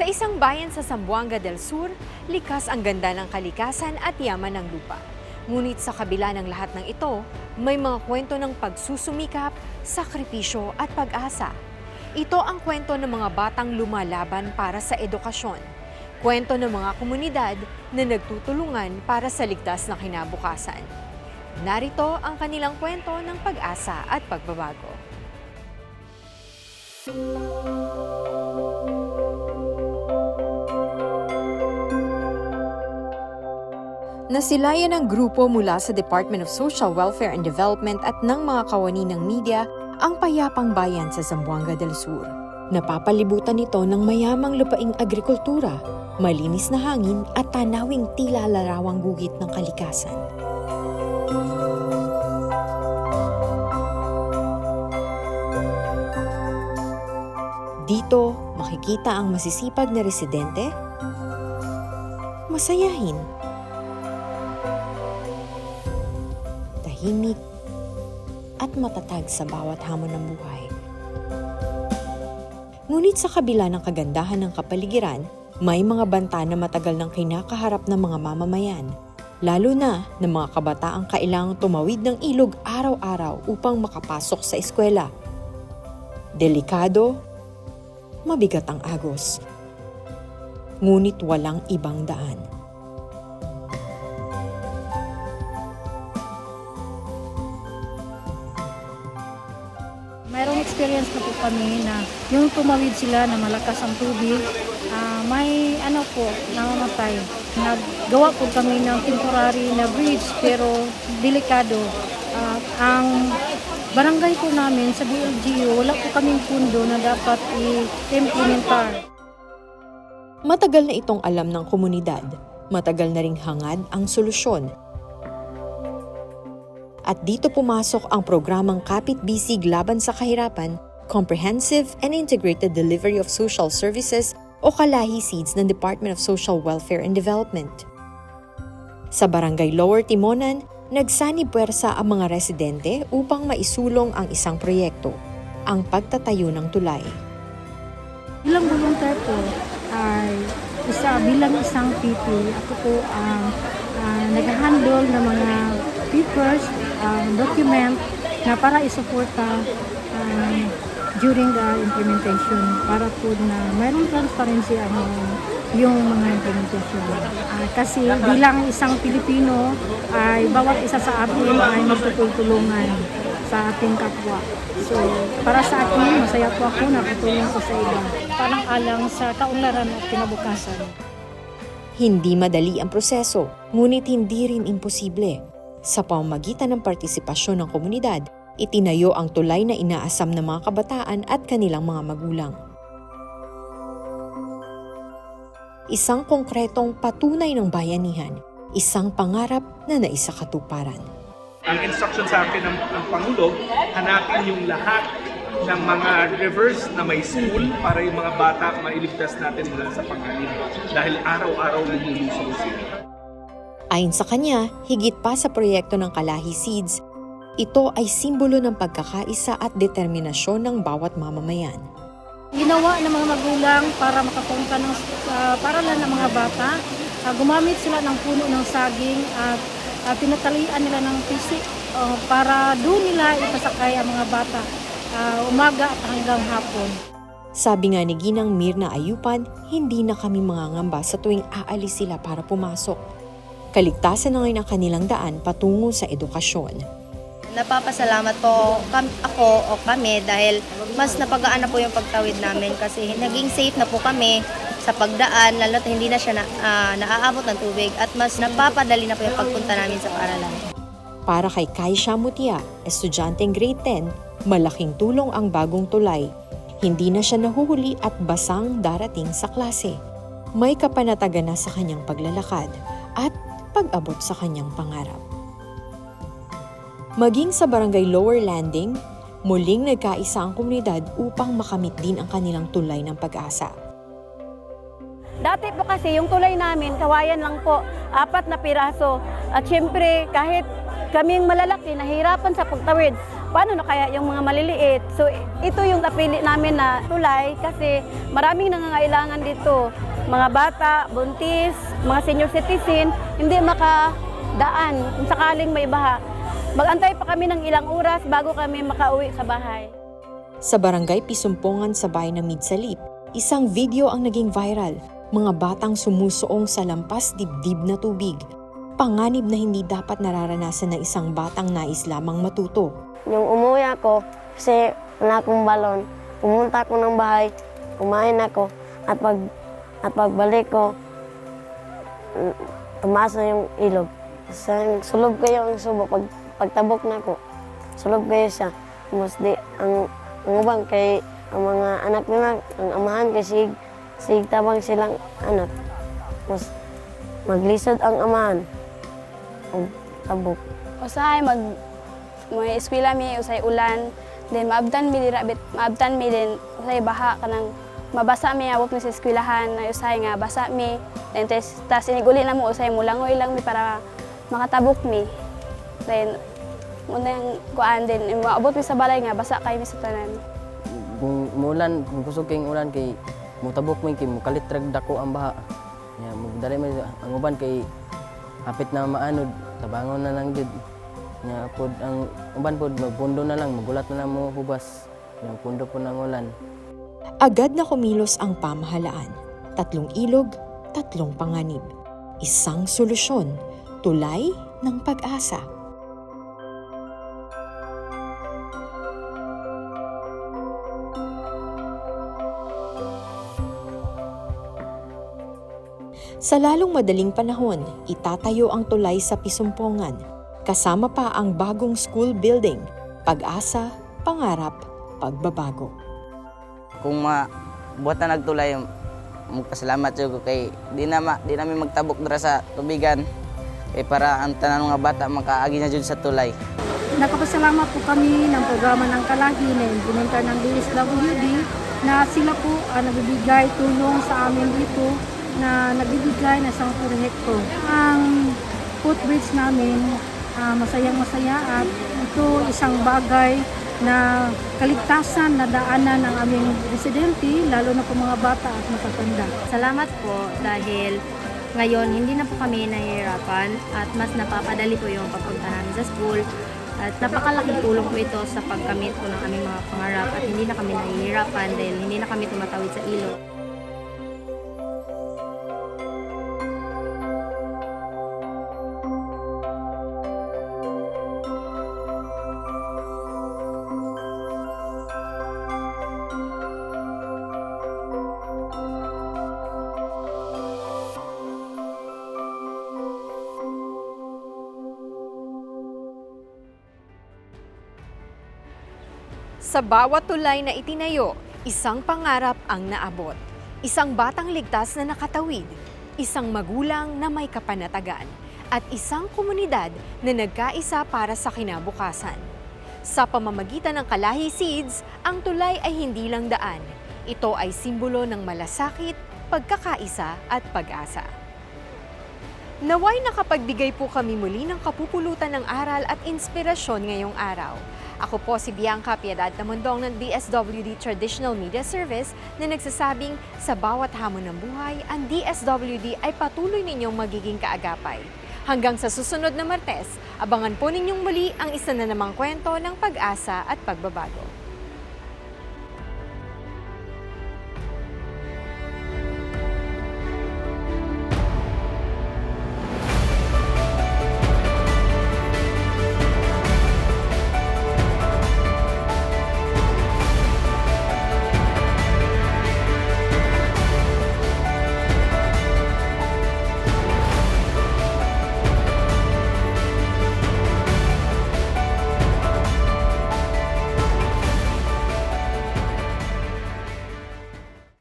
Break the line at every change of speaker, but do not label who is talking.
Sa isang bayan sa Zamboanga del Sur, likas ang ganda ng kalikasan at yaman ng lupa. Ngunit sa kabila ng lahat ng ito, may mga kwento ng pagsusumikap, sakripisyo at pag-asa. Ito ang kwento ng mga batang lumalaban para sa edukasyon. Kwento ng mga komunidad na nagtutulungan para sa ligtas na kinabukasan. Narito ang kanilang kwento ng pag-asa at pagbabago. Nasilayan ng grupo mula sa Department of Social Welfare and Development at ng mga kawani ng media ang payapang bayan sa Zamboanga del Sur. Napapalibutan ito ng mayamang lupaing agrikultura, malinis na hangin at tanawing tila larawang gugit ng kalikasan. Dito, makikita ang masisipag na residente, masayahin, tahimik, at matatag sa bawat hamon ng buhay. Ngunit sa kabila ng kagandahan ng kapaligiran, may mga banta na matagal nang kinakaharap ng mga mamamayan, lalo na ng mga kabataang kailangang tumawid ng ilog araw-araw upang makapasok sa eskwela. Delikado, mabigat ang agos. Ngunit walang ibang daan.
Experience na po kami na yung tumawid sila na malakas ang tubig, ah, may ano po, namamatay. Naggawa po kami ng temporary na bridge pero delikado. Ah, ang barangay po namin sa BLGU, wala po kaming pundo na dapat i-implementar.
Matagal na itong alam ng komunidad. Matagal na ring hangad ang solusyon. At dito pumasok ang programang Kapit Bisig Laban sa Kahirapan, Comprehensive and Integrated Delivery of Social Services o Kalahi Seeds ng Department of Social Welfare and Development. Sa Barangay Lower Timonan, nagsani puwersa ang mga residente upang maisulong ang isang proyekto, ang pagtatayo ng tulay.
Bilang volunteer po ay isa bilang isang PP, ako po ang ah, nag-handle ng mga papers, ah, document na para isuporta ah, during the implementation para po na mayroong transparency ang yung mga implementation. Ah, kasi bilang isang Pilipino ay bawat isa sa atin ay magtutulungan sa ating kapwa. So, para sa akin, masaya po ako na katulong ko sa iba. Parang alang sa kaunlaran at kinabukasan.
Hindi madali ang proseso, ngunit hindi rin imposible. Sa pamamagitan ng partisipasyon ng komunidad, itinayo ang tulay na inaasam ng mga kabataan at kanilang mga magulang. Isang konkretong patunay ng bayanihan, isang pangarap na naisakatuparan.
Ang instruction sa akin ng, ng Pangulo, hanapin yung lahat ng mga rivers na may school para yung mga bata mailigtas natin mula sa panganib. Dahil araw-araw lumulusong sila.
Ayon sa kanya, higit pa sa proyekto ng Kalahi Seeds, ito ay simbolo ng pagkakaisa at determinasyon ng bawat mamamayan.
Ginawa ng mga magulang para makapunta ng uh, paralan ng mga bata. Ah, gumamit sila ng puno ng saging at uh, pinatalian nila ng pisik ah, para doon nila ipasakay ang mga bata ah, umaga at hanggang hapon.
Sabi nga ni Ginang Mirna Ayupan, hindi na kami mangangamba sa tuwing aalis sila para pumasok. Kaligtasan na ngayon ang kanilang daan patungo sa edukasyon.
Napapasalamat po ako o kami dahil mas napagaan na po yung pagtawid namin kasi naging safe na po kami sa pagdaan lalo't hindi na siya na, ah, naaabot ng tubig at mas napapadali na po yung pagpunta namin sa paaralan.
Para kay Kaisha Mutia, estudyanteng grade 10, malaking tulong ang bagong tulay. Hindi na siya nahuhuli at basang darating sa klase. May kapanatagan na sa kanyang paglalakad at pag-abot sa kanyang pangarap. Maging sa barangay Lower Landing, muling nagkaisa ang komunidad upang makamit din ang kanilang tulay ng pag-asa.
Dati po kasi yung tulay namin, kawayan lang po, apat na piraso. At syempre, kahit kaming malalaki, nahirapan sa pagtawid, paano na kaya yung mga maliliit? So ito yung napili namin na tulay kasi maraming nangangailangan dito. Mga bata, buntis, mga senior citizen, hindi makadaan kung sakaling may baha. Magantay pa kami ng ilang oras bago kami makauwi sa bahay.
Sa barangay Pisumpongan sa bayan ng Midsalip, isang video ang naging viral. Mga batang sumusuong sa lampas dibdib na tubig. Panganib na hindi dapat nararanasan ng isang batang nais lamang matuto.
Yung umuwi ako, kasi wala akong balon, pumunta ako ng bahay, kumain ako, at pag at pagbalik ko, mm, tumaas yung ilog. Sa, sulob kayo ang subo, pag, pagtabok na ako, sulob kayo siya. Mas ang, ang ubang kay, ang mga anak nila, ang amahan kay sig, sig tabang silang anak. Mas maglisod ang amahan. Ang tabok.
usahay mag mga eskwela mi usay ulan then maabdan mi dira bit maabdan mi din usay baha kanang mabasa mi abot mi sa eskwelahan na usahay nga basa mi. Then tas, tas iniguli na mo usay mulangoy lang mi para makatabok mi. Then muna yung kuan din maabot mi sa balay nga basa kay mi sa tanan.
Kung mulan kung kusog kayong ulan kay mutabok mo kay mukalitrag dako ang baha. Nya mugdali man ang uban kay hapit na maanod tabangon na lang jud nya pod ang uban pod magpundo na lang magulat na lang mo hubas. Nya pundo po ng ulan
Agad na kumilos ang pamahalaan. Tatlong ilog, tatlong panganib. Isang solusyon, tulay ng pag-asa. Sa lalong madaling panahon, itatayo ang tulay sa Pisumpongan. Kasama pa ang bagong school building, pag-asa, pangarap, pagbabago.
Kung ma buhat na nagtulay magpasalamat jud ko kay di na ma, di namin magtabok dira sa tubigan kay para ang tanan mga bata makaagi na jud sa tulay
Nakapasalamat po kami ng programa ng Kalahi na implementa ng DSWD na sila po ah, nagbibigay tulong sa amin dito na nagbibigay na 10 hekto. Ang footbridge namin ah, masayang masaya at ito isang bagay na kaligtasan na daanan ng aming residente, lalo na po mga bata at matatanda.
Salamat po dahil ngayon hindi na po kami nahihirapan at mas napapadali po yung pagpunta namin sa school. At napakalaking tulong po ito sa pagkamit po ng aming mga pangarap at hindi na kami nahihirapan dahil hindi na kami tumatawid sa ilog.
Sa bawat tulay na itinayo, isang pangarap ang naabot. Isang batang ligtas na nakatawid, isang magulang na may kapanatagan, at isang komunidad na nagkaisa para sa kinabukasan. Sa pamamagitan ng Kalahi Seeds, ang tulay ay hindi lang daan. Ito ay simbolo ng malasakit, pagkakaisa at pag-asa. Naway nakapagbigay po kami muli ng kapupulutan ng aral at inspirasyon ngayong araw. Ako po si Bianca Piedad Tamundong ng DSWD Traditional Media Service na nagsasabing sa bawat hamon ng buhay, ang DSWD ay patuloy ninyong magiging kaagapay. Hanggang sa susunod na Martes, abangan po ninyong muli ang isa na namang kwento ng pag-asa at pagbabago.